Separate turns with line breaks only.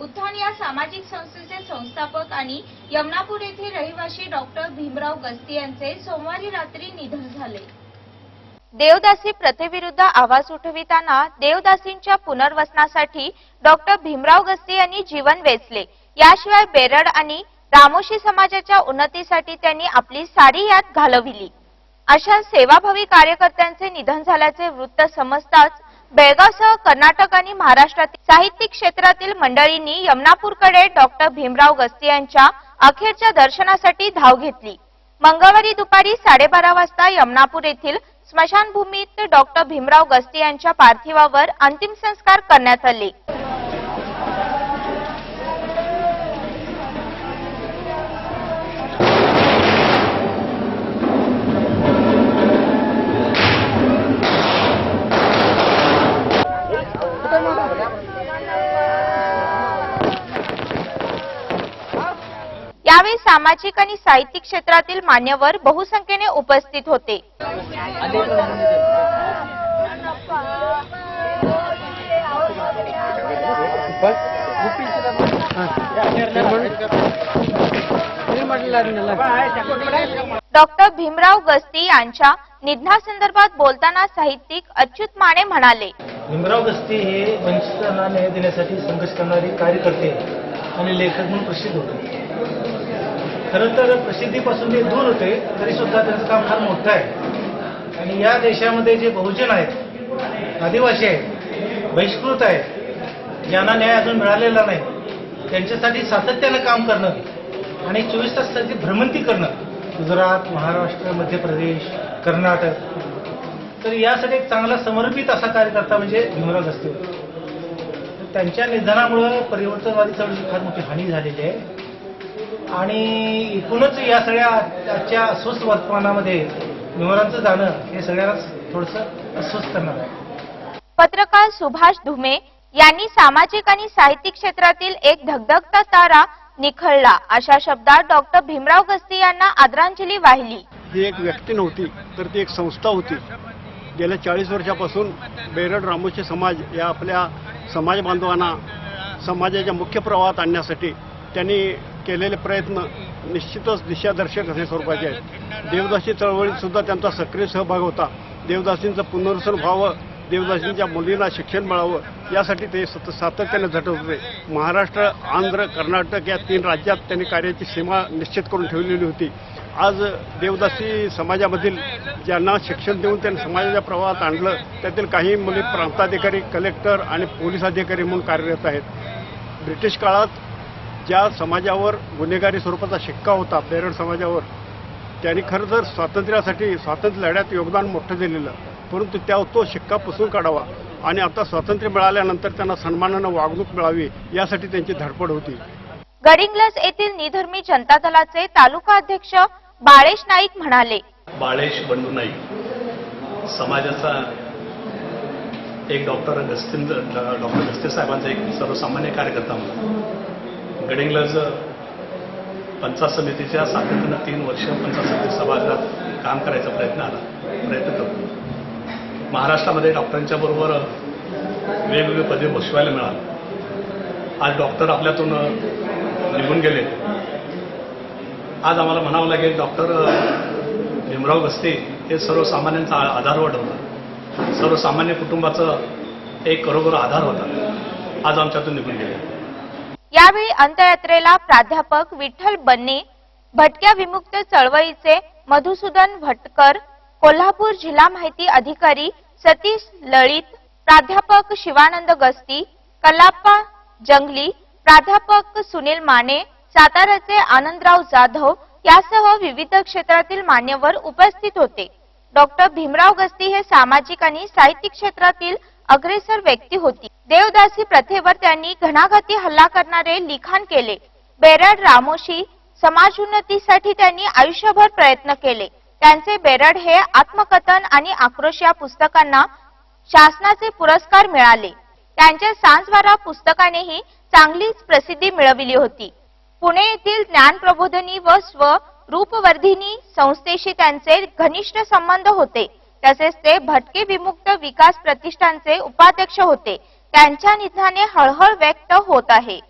उत्थान या सामाजिक संस्थेचे संस्थापक आणि यमनापूर येथील रहिवाशी डॉक्टर भीमराव गस्ती यांचे सोमवारी रात्री निधन झाले. देवदासी प्रथेविरुद्ध आवाज उठविताना देवदासींच्या पुनर्वसनासाठी डॉक्टर भीमराव गस्ती यांनी जीवन वेचले. याशिवाय बेरड आणि रामोशी समाजाच्या उन्नतीसाठी त्यांनी आपली साडी यात घालविली. अशा सेवाभावी कार्यकर्त्यांचे निधन झाल्याचे वृत्त समजताच बेळगावसह कर्नाटक आणि महाराष्ट्रातील साहित्यिक क्षेत्रातील मंडळींनी यमनापूरकडे डॉक्टर भीमराव गस्ती यांच्या अखेरच्या दर्शनासाठी धाव घेतली. मंगळवारी दुपारी साडेबारा वाजता यमनापूर येथील स्मशानभूमीत डॉक्टर भीमराव गस्ती यांच्या पार्थिवावर अंतिम संस्कार करण्यात आले. सामाजिक आणि साहित्यिक क्षेत्रातील मान्यवर बहुसंख्येने उपस्थित होते. डॉक्टर भीमराव गस्ती यांच्या निधनासंदर्भात बोलताना साहित्यिक अच्युत माने म्हणाले
भीमराव गस्ती हे वंचितांना न्याय देण्यासाठी संघर्ष करणारे कार्यकर्ते आणि लेखक म्हणून प्रसिद्ध होते. खरं तर प्रसिद्धीपासून ते दूर होते तरी सुद्धा त्यांचं काम फार मोठं आहे. आणि या देशामध्ये जे बहुजन आहेत आदिवासी आहेत बहिष्कृत आहेत ज्यांना न्याय अजून मिळालेला नाही त्यांच्यासाठी सातत्यानं काम करणं आणि चोवीस तास त्यांची भ्रमंती करणं गुजरात महाराष्ट्र मध्य प्रदेश कर्नाटक. तर यासाठी एक चांगला समर्पित असा कार्यकर्ता म्हणजे भीमराव असते तर त्यांच्या निधनामुळं परिवर्तनवादी चळवळीची फार मोठी हानी झालेली आहे. आणि एकूणच या सगळ्या आजच्या अस्वस्थ वर्तमानामध्ये भीमरावांचं जाणं हे सगळ्यांनाच थोडंसं अस्वस्थ करणार आहे.
पत्रकार सुभाष धुमे यांनी सामाजिक आणि साहित्यिक क्षेत्रातील एक धगधगता तारा निखळला. अशा शब्दात डॉक्टर भीमराव गस्ती यांना आदरांजली वाहिली.
ही एक व्यक्ती नव्हती तर ती एक संस्था होती. गेल्या चाळीस वर्षापासून बेरड रामोशी समाज या आपल्या समाज बांधवांना समाजाच्या मुख्य प्रवाहात आणण्यासाठी त्यांनी केलेले प्रयत्न निश्चितच दिशादर्शक असे स्वरूपाचे आहेत. देवदासी चळवळीत सुद्धा त्यांचा सक्रिय सहभाग होता. देवदासींचं पुनर्वसन व्हावं देवदासींच्या मुलींना शिक्षण मिळावं यासाठी ते सतत सातत्याने झटत होते. महाराष्ट्र आंध्र कर्नाटक या तीन राज्यात त्यांनी कार्याची सीमा निश्चित करून ठेवलेली होती. आज देवदासी समाजामधील ज्यांना शिक्षण देऊन त्यांनी समाजाच्या प्रवाहात आणलं त्यातील काही मुली प्रांताधिकारी कलेक्टर आणि पोलीस अधिकारी म्हणून कार्यरत आहेत. ब्रिटिश काळात ज्या समाजावर गुन्हेगारी स्वरूपाचा शिक्का होता बेरड समाजावर त्यांनी खरं तर स्वातंत्र्यासाठी स्वातंत्र्य लढ्यात योगदान मोठं दिलेलं. परंतु त्या तो शिक्का पुसून काढावा आणि आता स्वातंत्र्य मिळाल्यानंतर त्यांना सन्मानानं वागणूक मिळावी यासाठी त्यांची धडपड होती.
गडिंग्लज येथील निधर्मी जनता दलाचे तालुका अध्यक्ष बाळेश नाईक म्हणाले.
बाळेश बंडू नाईक समाजाचा एक डॉक्टर गस्तीन डॉक्टर गस्ते साहेबांचा एक सर्वसामान्य कार्यकर्ता म्हणून. गडिंग्लज पंचायत समितीच्या सातत्यानं तीन वर्ष पंचायत समिती सभागृहात काम करायचा प्रयत्न आला. प्रयत्न करतो. महाराष्ट्रामध्ये डॉक्टरांच्या बरोबर वेगवेगळे पदे बसवायला मिळालं. आज डॉक्टर आपल्यातून निघून गेले. आज आम्हाला म्हणावं लागेल डॉक्टर भीमराव गस्ते हे सर्वसामान्यांचा आधार आधारवड सर्वसामान्य कुटुंबाचं एक खरोखर आधार होता. आज आमच्यातून निघून गेले.
यावेळी अंत्ययात्रेला प्राध्यापक विठ्ठल बन्ने भटक्या विमुक्त चळवळीचे मधुसूदन भटकर कोल्हापूर जिल्हा माहिती अधिकारी सतीश लळित प्राध्यापक शिवानंद गस्ती कलाप्पा जंगली प्राध्यापक सुनील माने साताऱ्याचे आनंदराव जाधव यासह विविध क्षेत्रातील मान्यवर उपस्थित होते. डॉक्टर भीमराव गस्ती हे सामाजिक आणि साहित्यिक क्षेत्रातील अग्रेसर व्यक्ती होती. देवदासी प्रथेवर त्यांनी घणाघाती हल्ला करणारे लिखाण केले. बेरड रामोशी समाज उन्नतीसाठी त्यांनी आयुष्यभर प्रयत्न केले. त्यांचे बेरड हे आत्मकथन आणि आक्रोश या पुस्तकांना शासनाचे पुरस्कार मिळाले. त्यांच्या सांजवारा पुस्तकानेही चांगलीच प्रसिद्धी मिळविली होती. पुणे येथील ज्ञान प्रबोधनी व स्व रूपवर्धिनी संस्थेशी त्यांचे घनिष्ठ संबंध होते. तसेच ते भटके विमुक्त विकास प्रतिष्ठानचे उपाध्यक्ष होते. त्यांच्या निधनाने हळहळ व्यक्त होत आहे.